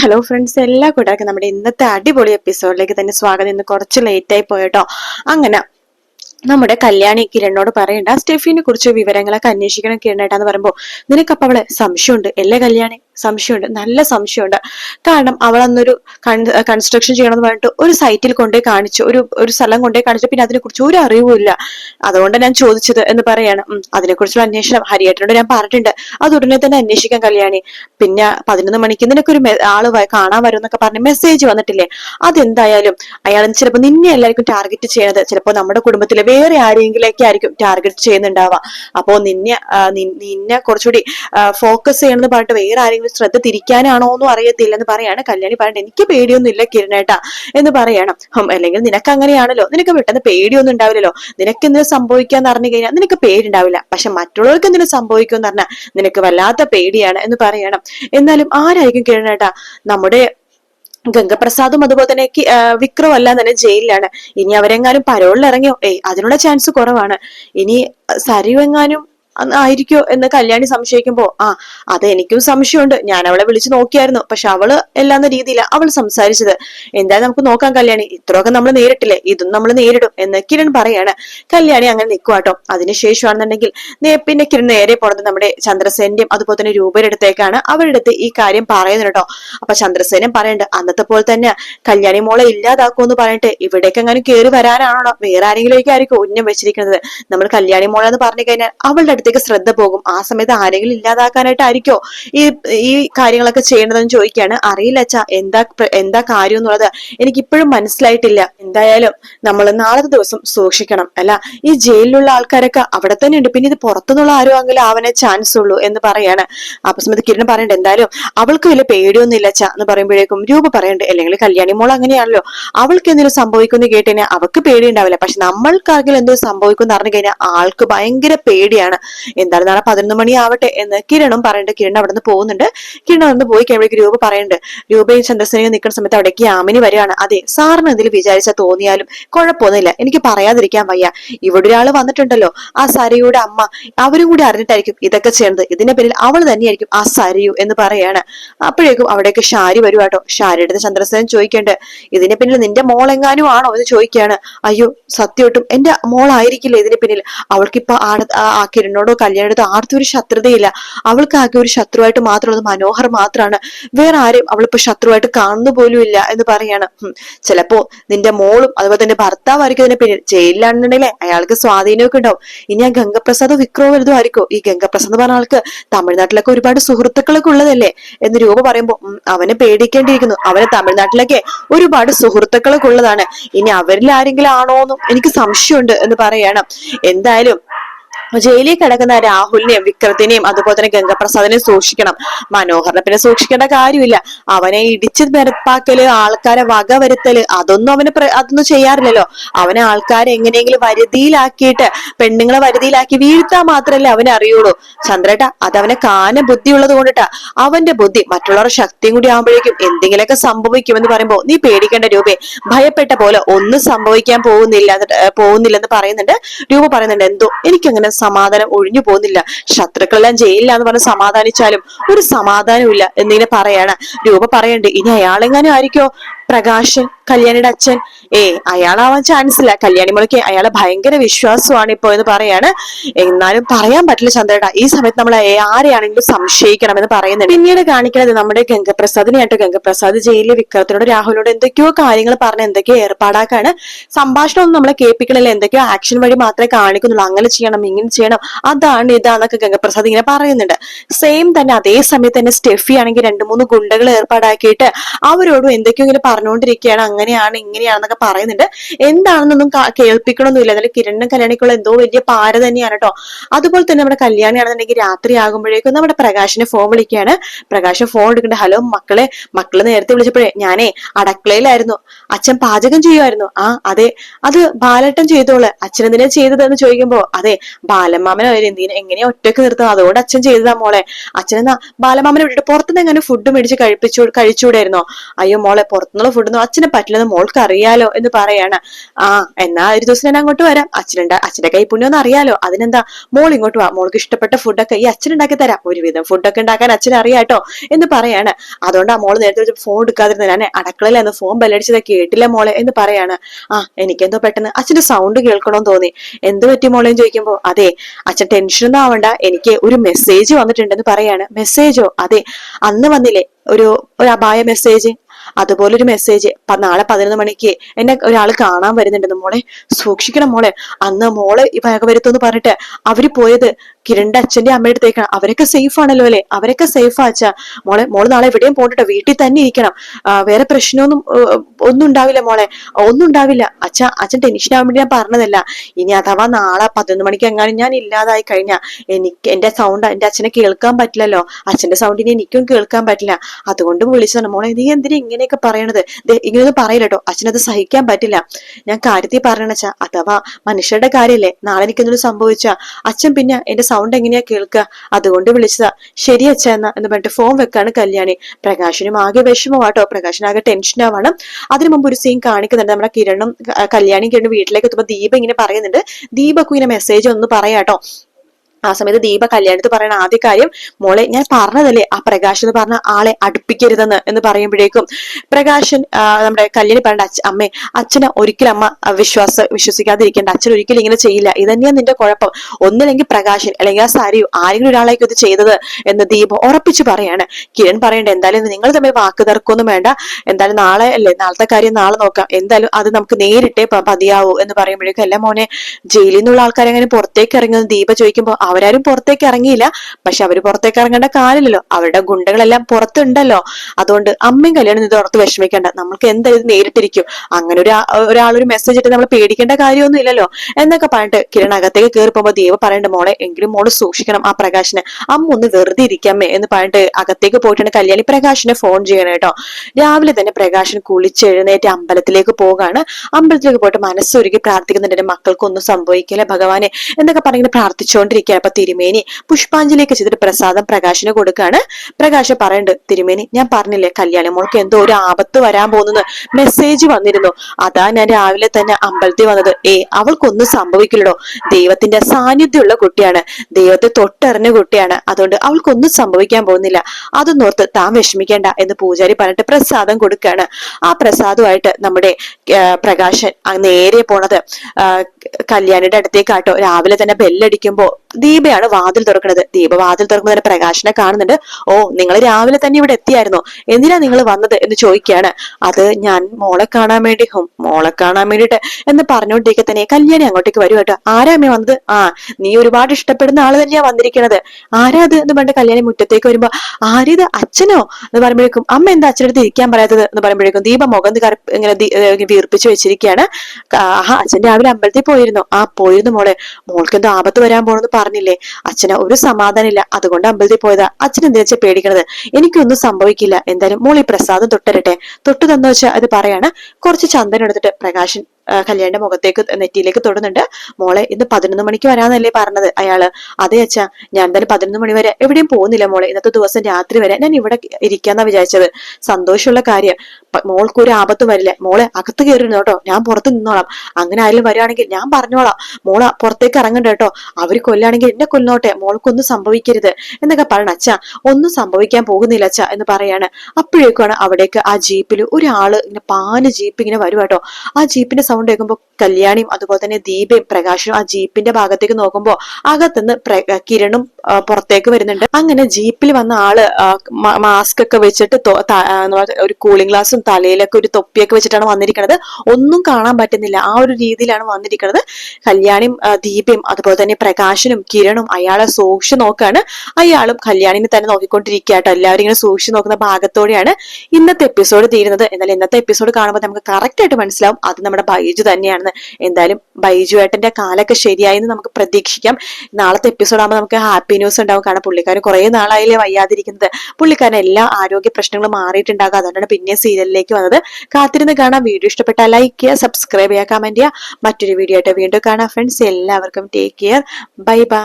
Hello friends എല്ലാ കൂട്ടർക്കും നമ്മുടെ ഇന്നത്തെ അടിപൊളി എപ്പിസോഡിലേക്ക് തന്നെ സ്വാഗതം. ഇന്ന് കുറച്ച് ലേറ്റ് ആയി പോയട്ടോ. അങ്ങനെ നമ്മുടെ കല്യാണി കിരണിനോട് പറയണ്ട സ്റ്റെഫിനെ കുറിച്ച് വിവരങ്ങളൊക്കെ അന്വേഷിക്കണം കിരണേട്ടാന്ന് പറയുമ്പോൾ നിനക്കപ്പോൾ അവളെ സംശയമുണ്ട്? അല്ലേ കല്യാണി? സംശയമുണ്ട്. നല്ല സംശയമുണ്ട്. കാരണം അവൾ അന്നൊരു കൺസ്ട്രക്ഷൻ ചെയ്യണമെന്ന് പറഞ്ഞിട്ട് ഒരു സൈറ്റിൽ കൊണ്ടേ കാണിച്ചു. ഒരു ഒരു സ്ഥലം കൊണ്ടുപോയി കാണിച്ചു. പിന്നെ അതിനെക്കുറിച്ച് ഒരു അറിവുമില്ല. അതുകൊണ്ട് ഞാൻ ചോദിച്ചത് എന്ന് പറയാണ്. അതിനെക്കുറിച്ചുള്ള അന്വേഷണം ഹരിയേട്ടനോട് ഞാൻ പറഞ്ഞിട്ടുണ്ട്. അത് ഉടനെ തന്നെ അന്വേഷിക്കാൻ കല്യാണി. പിന്നെ പതിനൊന്ന് മണിക്ക് നിനക്ക് ഒരു ആൾ കാണാൻ വരും എന്നൊക്കെ പറഞ്ഞ് മെസ്സേജ് വന്നിട്ടില്ലേ? അതെന്തായാലും അയാൾ ചിലപ്പോൾ നിന്നെ എല്ലാവർക്കും ടാർഗറ്റ് ചെയ്യണത്. ചിലപ്പോൾ നമ്മുടെ കുടുംബത്തിലെ വേറെ ആരെങ്കിലേക്ക് ആയിരിക്കും ടാർഗറ്റ് ചെയ്യുന്നുണ്ടാവുക. അപ്പോ നിന്നെ നിന്നെ കുറച്ചുകൂടി ഫോക്കസ് ചെയ്യണമെന്ന് പറഞ്ഞിട്ട് വേറെ ആരെങ്കിലും ശ്രദ്ധ തിരിക്കാനാണോ ഒന്നും അറിയത്തില്ല എന്ന് പറയാണ് കല്യാണി. പറഞ്ഞിട്ട് എനിക്ക് പേടിയൊന്നും ഇല്ല കിരണേട്ടാ എന്ന് പറയണം. അല്ലെങ്കിൽ നിനക്ക് അങ്ങനെയാണല്ലോ. നിനക്ക് പെട്ടെന്ന് പേടിയൊന്നും ഉണ്ടാവില്ലല്ലോ. നിനക്ക് എന്തെങ്കിലും സംഭവിക്കാന്ന് അറിഞ്ഞു കഴിഞ്ഞാൽ നിനക്ക് പേടിണ്ടാവില്ല പക്ഷെ മറ്റുള്ളവർക്ക് എന്തെങ്കിലും സംഭവിക്കുമെന്ന് പറഞ്ഞാൽ നിനക്ക് വല്ലാത്ത പേടിയാണ് എന്ന് പറയണം. എന്നാലും ആരായിരിക്കും കിരണേട്ടാ നമ്മുടെ ഗംഗപ്രസാദും അതുപോലെ തന്നെ വിക്രം എല്ലാം തന്നെ ജയിലിലാണ്. ഇനി അവരെങ്ങാനും പരോളിൽ ഇറങ്ങിയോ ഏയ് അതിനുള്ള ചാൻസ് കുറവാണ്. ഇനി സരിവെങ്ങാനും ആയിരിക്കോ എന്ന് കല്യാണി സംശയിക്കുമ്പോ ആ അത് എനിക്കും സംശയമുണ്ട്. ഞാൻ അവളെ വിളിച്ചു നോക്കിയായിരുന്നു. പക്ഷെ അവൾ എല്ലാന്ന രീതിയില അവൾ സംസാരിച്ചത്. എന്തായാലും നമുക്ക് നോക്കാം കല്യാണി. ഇത്രയൊക്കെ നമ്മൾ നേരിട്ടില്ലേ? ഇതും നമ്മൾ നേരിടും. എന്ന് കിരൺ പറയാണ്. കല്യാണി അങ്ങനെ നിൽക്കുവാട്ടോ അതിനുശേഷമാണെന്നുണ്ടെങ്കിൽ പിന്നെ കിരൺ നേരെ പോണത് നമ്മുടെ ചന്ദ്രസേന്റെയും അതുപോലെ തന്നെ രൂപയുടെ അടുത്തേക്കാണ് അവരുടെ അടുത്ത് ഈ കാര്യം പറയുന്നത് കേട്ടോ. അപ്പൊ ചന്ദ്രസേനൻ പറയണ്ട് അന്നത്തെ പോലെ തന്നെ കല്യാണി മോളെ ഇല്ലാതാക്കുമെന്ന് പറഞ്ഞിട്ട് ഇവിടേക്ക് അങ്ങനെ കയറി വരാനാണോ? വേറെ ആരെങ്കിലും ആയിരിക്കും ഉന്നം വെച്ചിരിക്കുന്നത്. നമ്മൾ കല്യാണി മോളെ എന്ന് പറഞ്ഞു കഴിഞ്ഞാൽ അവളുടെ അടുത്തേക്ക് ശ്രദ്ധ പോകും. ആ സമയത്ത് ആരെങ്കിലും ഇല്ലാതാക്കാനായിട്ടായിരിക്കോ? ഈ ഈ കാര്യങ്ങളൊക്കെ ചെയ്യേണ്ടതെന്ന് ചോദിക്കുകയാണ്. അറിയില്ല അച്ഛാ എന്താ എന്താ കാര്യം എന്നുള്ളത് എനിക്കിപ്പോഴും മനസ്സിലായിട്ടില്ല. എന്തായാലും നമ്മൾ നാളത്തെ ദിവസം സൂക്ഷിക്കണം. അല്ല ഈ ജയിലിലുള്ള ആൾക്കാരൊക്കെ അവിടെ തന്നെ ഉണ്ട് പിന്നെ ഇത് പുറത്തുനിന്നുള്ള ആരും അങ്ങനെ ആവാനേ ചാൻസ് ഉള്ളൂ എന്ന് പറയാണ്. അപ്പൊ സമയത്ത് കിരൺ പറയണ്ട എന്തായാലും അവൾക്ക് വലിയ പേടിയൊന്നും ഇല്ല അച്ഛാ എന്ന് പറയുമ്പോഴേക്കും രൂപ പറയണ്ട് അല്ലെങ്കിൽ കല്യാണി മോൾ അങ്ങനെയാണല്ലോ. അവൾക്ക് എന്തെങ്കിലും സംഭവിക്കുന്നു കേട്ടുകഴിഞ്ഞാൽ അവൾക്ക് പേടി ഉണ്ടാവില്ല പക്ഷെ നമ്മൾക്കാർക്കും എന്തോ സംഭവിക്കുന്നു അറിഞ്ഞു കഴിഞ്ഞാൽ ആൾക്ക് ഭയങ്കര പേടിയാണ്. എന്തായാലും നാളെ പതിനൊന്ന് മണി ആവട്ടെ എന്ന് കിരണും പറയുന്നുണ്ട് കിരൺ അവിടെ നിന്ന് പോകുന്നുണ്ട്. കിരൺ അവിടെ പോയി കഴിയുമ്പോഴേക്ക് രൂപ പറയുന്നുണ്ട് രൂപയും ചന്ദ്രസേനയും നിൽക്കുന്ന സമയത്ത് അവിടേക്ക് യാമിനി വരികയാണ്. അതെ സാറിന് എന്തെങ്കിലും വിചാരിച്ചാൽ തോന്നിയാലും കുഴപ്പമൊന്നുമില്ല. എനിക്ക് പറയാതിരിക്കാൻ വയ്യ. ഇവിടെ ഒരാൾ വന്നിട്ടുണ്ടല്ലോ ആ സരയുടെ അമ്മ. അവരും കൂടി അറിഞ്ഞിട്ടായിരിക്കും ഇതൊക്കെ ചെയ്യുന്നത് ഇതിന്റെ പേരിൽ അവൾ തന്നെയായിരിക്കും ആ സരയു എന്ന് പറയാണ്. അപ്പോഴേക്കും അവിടേക്ക് ഷാരി വരുവാട്ടോ ഷാരിയുടെ ചന്ദ്രസേനൻ ചോദിക്കണ്ട് ഇതിന്റെ പിന്നിൽ നിന്റെ മോളെങ്ങാനും ആണോ? എന്ന് ചോദിക്കുകയാണ്. അയ്യോ സത്യമായിട്ടും എന്റെ മോളായിരിക്കില്ല ഇതിന് പിന്നിൽ. അവൾക്കിപ്പോ ആ- ആ കിരണോടോ കല്യാണത്തോ ആർക്കും ഒരു ശത്രുതയില്ല. അവൾക്കാകെ ഒരു ശത്രുവായിട്ട് മാത്രമുള്ളത് മനോഹർ മാത്രമാണ് വേറെ ആരെയും അവളിപ്പോ ശത്രുവായിട്ട് കാണുന്നു പോലും ഇല്ല എന്ന് പറയാണ്. ചിലപ്പോ നിന്റെ മോളും അതുപോലെ തന്നെ ഭർത്താവായിരിക്കും ഇതിന് പിന്നിൽ. ജയിലിലാണെന്നുണ്ടെങ്കിലേ അയാൾക്ക് സ്വാധീനമൊക്കെ ഉണ്ടാവും. ഇനി ആ ഗംഗപ്രസാദ് വിക്രോ വലുതും ആയിരിക്കും ഈ ഗംഗപ്രസാദ് എന്ന് പറഞ്ഞ ആൾക്ക് തമിഴ്നാട്ടിലൊക്കെ ഒരുപാട് സുഹൃത്തുക്കളൊക്കെ ഉള്ളതല്ലേ? എന്ന് രൂപ പറയുമ്പോൾ അവനെ പേടിക്കേണ്ടിയിരിക്കുന്നു. അവന് തമിഴ്നാട്ടിലൊക്കെ ഒരുപാട് സുഹൃത്തുക്കളൊക്കെ ഉള്ളതാണ്. ഇനി അവരിൽ ആരെങ്കിലും ആണോന്നും എനിക്ക് സംശയമുണ്ട് എന്ന് പറയണം. എന്തായാലും ജയിലിൽ കിടക്കുന്ന രാഹുലിനെയും വിക്രത്തിനെയും അതുപോലെ തന്നെ ഗംഗപ്രസാദിനെയും സൂക്ഷിക്കണം. മനോഹറിനെ പിന്നെ സൂക്ഷിക്കേണ്ട കാര്യമില്ല. അവനെ ഇടിച്ച് നിരപ്പാക്കൽ ആൾക്കാരെ വക വരുത്തൽ അതൊന്നും അവന് അതൊന്നും ചെയ്യാറില്ലല്ലോ. അവനെ ആൾക്കാരെ എങ്ങനെയെങ്കിലും വരുതിയിലാക്കിയിട്ട് പെണ്ണുങ്ങളെ വരുതിയിലാക്കി വീഴ്ത്താൻ മാത്രമല്ലേ അവനെ അറിയുള്ളൂ. അത് അവനെ കാന ബുദ്ധി ഉള്ളത് കൊണ്ടിട്ടാ. അവന്റെ ബുദ്ധി മറ്റുള്ളവരുടെ ശക്തിയും കൂടി ആകുമ്പോഴേക്കും എന്തെങ്കിലുമൊക്കെ സംഭവിക്കുമെന്ന് പറയുമ്പോ നീ പേടിക്കേണ്ട രൂപേ. ഭയപ്പെട്ട പോലെ ഒന്നും സംഭവിക്കാൻ പോകുന്നില്ല പോകുന്നില്ലെന്ന് പറയുന്നുണ്ട്. രൂപ പറയുന്നുണ്ട് എന്തോ എനിക്കങ്ങനെ സമാധാനം ഒഴിഞ്ഞു പോകുന്നില്ല. ശത്രുക്കളെല്ലാം ജയിലിലാന്ന് പറഞ്ഞ് സമാധാനിച്ചാലും ഒരു സമാധാനവും ഇല്ല എന്നിങ്ങനെ പറയാണ്. രൂപ പറയണ്ട് ഇനി അയാളെങ്ങാനും ആയിരിക്കോ? പ്രകാശൻ കല്യാണിയുടെ അച്ഛൻ. ഏ അയാളാവാൻ ചാൻസ് ഇല്ല. കല്യാണി മുളയ്ക്ക് അയാളെ ഭയങ്കര വിശ്വാസമാണ് ഇപ്പോ എന്ന് പറയാണ്. എന്നാലും പറയാൻ പറ്റില്ല ചന്ദ്രേട്ട. ഈ സമയത്ത് നമ്മൾ ആരെയാണെങ്കിലും സംശയിക്കണം എന്ന് പറയുന്നുണ്ട്. പിന്നീട് കാണിക്കുന്നത് നമ്മുടെ ഗംഗപ്രസാദിനെയായിട്ട് ഗംഗപ്രസാദ് ജയിലിൽ വിക്രത്തിനോട് രാഹുലിനോട് എന്തൊക്കെയോ കാര്യങ്ങൾ പറഞ്ഞ് എന്തൊക്കെയോ ഏർപ്പാടാക്കാണ്. സംഭാഷണം ഒന്നും നമ്മളെ കേൾപ്പിക്കണില്ല. എന്തൊക്കെയോ ആക്ഷൻ വഴി മാത്രമേ കാണിക്കുന്നുള്ളൂ. അങ്ങനെ ചെയ്യണം ഇങ്ങനെ ചെയ്യണം. അതാണ് ഇതാന്നൊക്കെ ഗംഗപ്രസാദ് ഇങ്ങനെ പറയുന്നുണ്ട്. സെയിം തന്നെ അതേ സമയത്ത് തന്നെ സ്റ്റെഫി ആണെങ്കിൽ രണ്ട് മൂന്ന് ഗുണ്ടകൾ ഏർപ്പാടാക്കിയിട്ട് അവരോടും എന്തൊക്കെയോ ഇങ്ങനെ പറഞ്ഞുകൊണ്ടിരിക്കുകയാണ്. അങ്ങനെയാണ് ഇങ്ങനെയാണെന്നൊക്കെ പറയുന്നുണ്ട്. എന്താണെന്നൊന്നും കേൾപ്പിക്കണമൊന്നുമില്ല എന്നാലും കിരണിനും കല്യാണിക്കുള്ള എന്തോ വലിയ പാര തന്നെയാണ് കേട്ടോ അതുപോലെ തന്നെ നമ്മുടെ കല്യാണിയാണെന്നുണ്ടെങ്കിൽ രാത്രി ആകുമ്പോഴേക്കും നമ്മുടെ പ്രകാശിനെ ഫോൺ വിളിക്കുകയാണ്. പ്രകാശ് ഫോൺ എടുക്കേണ്ട ഹലോ മക്കളെ മക്കളെ നേരത്തെ വിളിച്ചപ്പോഴേ ഞാനേ അടക്കളയിലായിരുന്നു. അച്ഛൻ പാചകം ചെയ്യുമായിരുന്നു ആ അതെ. അത് ബാലട്ടൻ ചെയ്തോൾ. അച്ഛൻ എന്തിനാ ചെയ്തതെന്ന് ചോദിക്കുമ്പോ അതെ ബാലമാമനെ എന്തിനാ എങ്ങനെയാ ഒറ്റയ്ക്ക് നിർത്തുന്നത്? അതുകൊണ്ട് അച്ഛൻ ചെയ്തതാ മോളെ. അച്ഛനെന്നാ ബാലമാമനെ വിട്ടിട്ട് പുറത്തുനിന്ന് എങ്ങനെ ഫുഡ് മേടിച്ച് കഴിപ്പിച്ചു കഴിച്ചുകൂടായിരുന്നോ? അയ്യോ മോളെ പുറത്തുനിന്നുള്ള മോളെ ഫുഡൊന്നും അച്ഛനെ പറ്റില്ലെന്ന് മോൾക്ക് അറിയാലോ എന്ന് പറയാണ്. ആ എന്നാ ഒരു ദിവസം ഞാൻ അങ്ങോട്ട് വരാം. അച്ഛനുണ്ട അച്ഛന്റെ കൈ പുണ്യം അറിയാലോ. അതിനെന്താ? മോൾ ഇങ്ങോട്ട് വാ. മോൾക്ക് ഇഷ്ടപ്പെട്ട ഫുഡൊക്കെ ഈ അച്ഛൻ ഉണ്ടാക്കി തരാം. ഒരുവിധം ഫുഡൊക്കെ ഉണ്ടാക്കാൻ അച്ഛൻ അറിയാട്ടോ എന്ന് പറയാണ്. അതുകൊണ്ട് ആ മോൾ നേരത്തെ ഫോൺ എടുക്കാതിരുന്നത്. ഞാൻ അടക്കളയിലാന്ന് ഫോൺ ബലടിച്ചത് കേട്ടില്ല മോളെ എന്ന് പറയാണ്. ആ എനിക്കെന്തോ പെട്ടെന്ന് അച്ഛന്റെ സൗണ്ട് കേൾക്കണമെന്ന് തോന്നി. എന്ത് പറ്റി മോളെന്ന് ചോദിക്കുമ്പോ അതെ അച്ഛൻ ടെൻഷനൊന്നും ആവണ്ട. എനിക്ക് ഒരു മെസ്സേജ് വന്നിട്ടുണ്ടെന്ന് പറയാണ്. മെസ്സേജോ അതെ അന്ന് വന്നില്ലേ? ഒരു ഒരു അപായ മെസ്സേജ് അതുപോലൊരു മെസ്സേജ് നാളെ പതിനൊന്ന് മണിക്ക് എന്നെ ഒരാൾ കാണാൻ വരുന്നുണ്ടെന്ന് മോളെ. സൂക്ഷിക്കണം മോളെ. അന്ന് മോളെ വക വരുത്തുമെന്ന് പറഞ്ഞിട്ട് അവർ പോയത് കിരണിന്റെ അച്ഛന്റെ അമ്മയുടെ അടുത്തേക്കാണ്. അവരൊക്കെ സേഫ് ആണല്ലോ അല്ലെ? അവരൊക്കെ സേഫ് ആച്ചാ മോളെ മോൾ നാളെ എവിടെയും പോകട്ടോ വീട്ടിൽ തന്നെ ഇരിക്കണം. വേറെ പ്രശ്നമൊന്നും ഒന്നും ഉണ്ടാവില്ല മോളെ. ഒന്നും ഉണ്ടാവില്ല. അച്ഛ അച്ഛൻ ടെൻഷൻ ആവാൻ വേണ്ടി ഞാൻ പറഞ്ഞതല്ല. ഇനി അഥവാ നാളെ പതിനൊന്ന് മണിക്ക് എങ്ങാനും ഞാൻ ഇല്ലാതായി കഴിഞ്ഞാൽ എനിക്ക് എന്റെ സൗണ്ട് എന്റെ അച്ഛനെ കേൾക്കാൻ പറ്റില്ലല്ലോ. അച്ഛന്റെ സൗണ്ടിനെ എനിക്കും കേൾക്കാൻ പറ്റില്ല. അതുകൊണ്ടും വിളിച്ചതാണ്. മോളെ നീ എന്തിനാ ഇങ്ങനെയൊക്കെ പറയണത്. ഇങ്ങനെയൊന്നും പറയില്ല കേട്ടോ അച്ഛനത് സഹിക്കാൻ പറ്റില്ല. ഞാൻ കാര്യത്തിൽ പറയണച്ച അഥവാ മനുഷ്യരുടെ കാര്യല്ലേ? നാളെ എനിക്കെന്തൊരു സംഭവിച്ച അച്ഛൻ പിന്നെ എന്റെ സൗണ്ട് എങ്ങനെയാ കേൾക്കുക അതുകൊണ്ട് വിളിച്ചതാ. ശരി അച്ഛ എന്നാ പറഞ്ഞിട്ട് ഫോൺ വെക്കാണ് കല്യാണി. പ്രകാശനും ആകെ വിഷമമാട്ടോ പ്രകാശനാകെ ടെൻഷൻ ആവാണ്. അതിനു മുമ്പ് ഒരു സീൻ കാണിക്കുന്നുണ്ട്. നമ്മുടെ കിരണും കല്യാണിയും കിരണും വീട്ടിലേക്ക് എത്തുമ്പോൾ ദീപ ഇങ്ങനെ പറയുന്നുണ്ട്. ദീപക്കും ഇങ്ങനെ മെസ്സേജ് ഒന്ന് പറയാട്ടോ ആ സമയത്ത് ദീപ കല്യാണത്ത് പറയുന്ന ആദ്യ കാര്യം മോളെ ഞാൻ പറഞ്ഞതല്ലേ ആ പ്രകാശ് എന്ന് പറഞ്ഞ ആളെ അടുപ്പിക്കരുതെന്ന് എന്ന് പറയുമ്പോഴേക്കും പ്രകാശൻ നമ്മുടെ കല്യാണി പറയേണ്ട അച്ഛ അമ്മേ അച്ഛനെ ഒരിക്കലും അമ്മ വിശ്വാസ വിശ്വസിക്കാതിരിക്കേണ്ട അച്ഛൻ ഒരിക്കലും ഇങ്ങനെ ചെയ്യില്ല ഇതന്നെയാണ് നിന്റെ കുഴപ്പം. ഒന്നില്ലെങ്കിൽ പ്രകാശൻ അല്ലെങ്കിൽ ആ സാരിയോ ആരെങ്കിലും ഒരാളേക്കും ഇത് ചെയ്തത് എന്ന് ദീപ ഉറപ്പിച്ചു പറയാണ്. കിരൺ പറയേണ്ട എന്തായാലും നിങ്ങൾ തമ്മിൽ വാക്ക് തർക്കൊന്നും വേണ്ട എന്തായാലും നാളെ അല്ലേ നാളത്തെ കാര്യം നാളെ നോക്കാം എന്തായാലും അത് നമുക്ക് നേരിട്ടേ പതിയാവൂ എന്ന് പറയുമ്പോഴേക്കും അല്ല മോനെ ജയിലിൽ നിന്നുള്ള ആൾക്കാരെ അങ്ങനെ പുറത്തേക്ക് ഇറങ്ങുന്നത് ദീപ ചോദിക്കുമ്പോൾ അവരാരും പുറത്തേക്ക് ഇറങ്ങിയില്ല. പക്ഷെ അവർ പുറത്തേക്ക് ഇറങ്ങേണ്ട കാലില്ലല്ലോ അവരുടെ ഗുണ്ടകളെല്ലാം പുറത്തുണ്ടല്ലോ. അതുകൊണ്ട് അമ്മയും കല്യാണം ഇത് ഓർത്ത് വിഷമിക്കേണ്ട. നമ്മൾക്ക് എന്തായാലും നേരിട്ടിരിക്കും. അങ്ങനെ ഒരു ഒരാളൊരു മെസ്സേജ് ഇട്ട് നമ്മൾ പേടിക്കേണ്ട കാര്യമൊന്നും ഇല്ലല്ലോ. എന്നൊക്കെ പറഞ്ഞിട്ട് കിരൺ അകത്തേക്ക് കയറി പോകുമ്പോൾ ദേവ പറയണ്ട മോളെ എങ്കിലും മോൾ സൂക്ഷിക്കണം ആ പ്രകാശിനെ. അമ്മ ഒന്ന് വെറുതെ ഇരിക്കാമേ എന്ന് പറഞ്ഞിട്ട് അകത്തേക്ക് പോയിട്ടാണ് കല്യാണി പ്രകാശിനെ ഫോൺ ചെയ്യണം കേട്ടോ. രാവിലെ തന്നെ പ്രകാശൻ കുളിച്ചെഴുന്നേറ്റ് അമ്പലത്തിലേക്ക് പോകാണ്. അമ്പലത്തിലേക്ക് പോയിട്ട് മനസ്സൊരുക്കി പ്രാർത്ഥിക്കുന്നുണ്ട്. മക്കൾക്കൊന്നും സംഭവിക്കില്ല ഭഗവാനെ എന്നൊക്കെ പറഞ്ഞിങ്ങനെ പ്രാർത്ഥിച്ചുകൊണ്ടിരിക്കുക അപ്പൊ തിരുമേനി പുഷ്പാഞ്ജലിയൊക്കെ ചെയ്തിട്ട് പ്രസാദം പ്രകാശിന് കൊടുക്കാണ്. പ്രകാശ് പറയുന്നുണ്ട് തിരുമേനി ഞാൻ പറഞ്ഞില്ലേ കല്യാണി മോൾക്ക് എന്തോ ഒരു ആപത്ത് വരാൻ പോകുന്നത് മെസ്സേജ് വന്നിരുന്നു. അതാ ഞാൻ രാവിലെ തന്നെ അമ്പലത്തിൽ വന്നത്. ഏ അവൾക്കൊന്നും സംഭവിക്കില്ലടോ. ദൈവത്തിന്റെ സാന്നിധ്യമുള്ള കുട്ടിയാണ്. ദൈവത്തെ തൊട്ടറിഞ്ഞ കുട്ടിയാണ്. അതുകൊണ്ട് അവൾക്കൊന്നും സംഭവിക്കാൻ പോകുന്നില്ല. അതൊന്നോർത്ത് താൻ വിഷമിക്കേണ്ട എന്ന് പൂജാരി പറഞ്ഞിട്ട് പ്രസാദം കൊടുക്കുകയാണ് ആ പ്രസാദമായിട്ട് നമ്മുടെ പ്രകാശൻ നേരെ പോണത് കല്യാണിയുടെ അടുത്തേക്കാട്ടോ. രാവിലെ തന്നെ ബെല്ലടിക്കുമ്പോ ദീപയാണ് വാതിൽ തുറക്കുന്നത്. ദീപ വാതിൽ തുറക്കുമ്പോൾ തന്നെ പ്രകാശനെ കാണുന്നുണ്ട്. ഓ നിങ്ങൾ രാവിലെ തന്നെ ഇവിടെ എത്തിയായിരുന്നോ? എന്തിനാ നിങ്ങൾ വന്നത് എന്ന് ചോദിക്കുകയാണ്. അത് ഞാൻ മോളെ കാണാൻ വേണ്ടി മോളെ കാണാൻ വേണ്ടിയിട്ട് എന്ന് പറഞ്ഞുകൊണ്ടിരിക്കെ തന്നെ കല്യാണി അങ്ങോട്ടേക്ക് വരും കേട്ടോ. ആരാമേ വന്നത്? ആ നീ ഒരുപാട് ഇഷ്ടപ്പെടുന്ന ആൾ തന്നെയാ വന്നിരിക്കണത്. ആരാ അത് എന്ന് പറഞ്ഞിട്ട് കല്യാണി മുറ്റത്തേക്ക് വരുമ്പോ ആരിത് അച്ഛനോ? എന്ന് പറയുമ്പോഴേക്കും അമ്മ എന്താ അച്ഛനടുത്ത് ഇരിക്കാൻ പറയാത്തത്? എന്ന് പറയുമ്പോഴേക്കും ദീപ മുഖം ഇങ്ങനെ വീർപ്പിച്ചു വെച്ചിരിക്കുകയാണ്. ആഹാ അച്ഛൻ രാവിലെ അമ്പലത്തിൽ പോയിരുന്നു. ആ പോയിരുന്നു മോളെ. മോൾക്ക് എന്തോ ആപത്ത് വരാൻ പോണെന്ന് പറഞ്ഞില്ലേ? അച്ഛന് ഒരു സമാധാനമില്ല. അതുകൊണ്ട് അമ്പലത്തിൽ പോയതാ. അച്ഛൻ എന്താ വെച്ചാൽ പേടിക്കണത്? എനിക്കൊന്നും സംഭവിക്കില്ല. എന്തായാലും മോളി പ്രസാദം തൊട്ടരട്ടെ. തൊട്ടു തന്നു വെച്ചാൽ അത് പറയാണ്. കുറച്ച് ചന്ദനം എടുത്തിട്ട് പ്രകാശൻ കല്യാണിന്റെ മുഖത്തേക്ക് നെറ്റിയിലേക്ക് തൊടുന്നുണ്ട്. മോളെ ഇന്ന് പതിനൊന്ന് മണിക്ക് വരാന്നല്ലേ പറഞ്ഞത് അയാൾ. അതെ അച്ഛാ ഞാൻ തന്നെ പതിനൊന്ന് മണി വരെ എവിടെയും പോകുന്നില്ല മോളെ. ഇന്നത്തെ ദിവസം രാത്രി വരെ ഞാൻ ഇവിടെ ഇരിക്കാന്നാ വിചാരിച്ചത്. സന്തോഷമുള്ള കാര്യം. മോൾക്ക് ഒരു ആപത്ത് വരില്ല. മോളെ അകത്ത് കയറിരുന്നു കേട്ടോ. ഞാൻ പുറത്ത് നിന്നോളാം. അങ്ങനെ ആരെങ്കിലും വരികയാണെങ്കിൽ ഞാൻ പറഞ്ഞോളാം. മോൾ പുറത്തേക്ക് ഇറങ്ങണ്ട കേട്ടോ. അവർ കൊല്ലാണെങ്കിൽ എന്നെ കൊല്ലോട്ടെ മോൾക്കൊന്നും സംഭവിക്കരുത് എന്നൊക്കെ പറയണ. അച്ഛ ഒന്നും സംഭവിക്കാൻ പോകുന്നില്ല അച്ഛ എന്ന് പറയാണ്. അപ്പോഴേക്കാണ് അവിടേക്ക് ആ ജീപ്പിൽ ഒരാൾ ഇങ്ങനെ പാൽ ജീപ്പ് ഇങ്ങനെ വരുവാട്ടോ ആ ജീപ്പിന്റെ സൗണ്ട് കേൾക്കുമ്പോൾ കല്യാണിയും അതുപോലെ തന്നെ ദീപയും പ്രകാശനും ആ ജീപ്പിന്റെ ഭാഗത്തേക്ക് നോക്കുമ്പോൾ അകത്തുനിന്ന് കിരണും പുറത്തേക്ക് വരുന്നുണ്ട്. അങ്ങനെ ജീപ്പിൽ വന്ന ആൾ മാസ്ക് ഒക്കെ വെച്ചിട്ട് ഒരു കൂളിംഗ് ഗ്ലാസും തലയിലൊക്കെ ഒരു തൊപ്പിയൊക്കെ വെച്ചിട്ടാണ് വന്നിരിക്കുന്നത് ഒന്നും കാണാൻ പറ്റുന്നില്ല. ആ ഒരു രീതിയിലാണ് വന്നിരിക്കുന്നത് കല്യാണിയും ദീപയും അതുപോലെ തന്നെ പ്രകാശനും കിരണും അയാളെ സൂക്ഷിച്ചു നോക്കാണ്. അയാളും കല്യാണിനെ തന്നെ നോക്കിക്കൊണ്ടിരിക്കുകയാട്ടോ. എല്ലാവരും ഇങ്ങനെ സൂക്ഷിച്ചു നോക്കുന്ന ഭാഗത്തോടെയാണ് ഇന്നത്തെ എപ്പിസോഡ് തീരുന്നത്. എന്നാൽ ഇന്നത്തെ എപ്പിസോഡ് കാണുമ്പോൾ നമുക്ക് കറക്റ്റ് ആയിട്ട് മനസ്സിലാവും. അത് നമ്മുടെ ബൈജു തന്നെയാണെന്ന് എന്തായാലും ബൈജു ഏട്ടന്റെ കാലൊക്കെ ശരിയായെന്ന് നമുക്ക് പ്രതീക്ഷിക്കാം. നാളത്തെ എപ്പിസോഡ് ആകുമ്പോൾ നമുക്ക് ഹാപ്പി ന്യൂസ് ഉണ്ടാവും. കാരണം പുള്ളിക്കാരൻ കുറെ നാളായില്ലേ വയ്യാതിരിക്കുന്നത്. പുള്ളിക്കാരൻ എല്ലാ ആരോഗ്യ പ്രശ്നങ്ങളും മാറിയിട്ടുണ്ടാകും. അതുകൊണ്ടാണ് പിന്നെ സീരിയലിലേക്ക് വന്നത്. കാത്തിരുന്ന് കാണാം. വീഡിയോ ഇഷ്ടപ്പെട്ടാൽ ലൈക്ക് ചെയ്യുക സബ്സ്ക്രൈബ് ചെയ്യുക കമന്റ് ചെയ്യുക. മറ്റൊരു വീഡിയോ ആയിട്ട് വീണ്ടും കാണാം. ഫ്രണ്ട്സ് എല്ലാവർക്കും ടേക്ക് കെയർ ബൈ ബൈ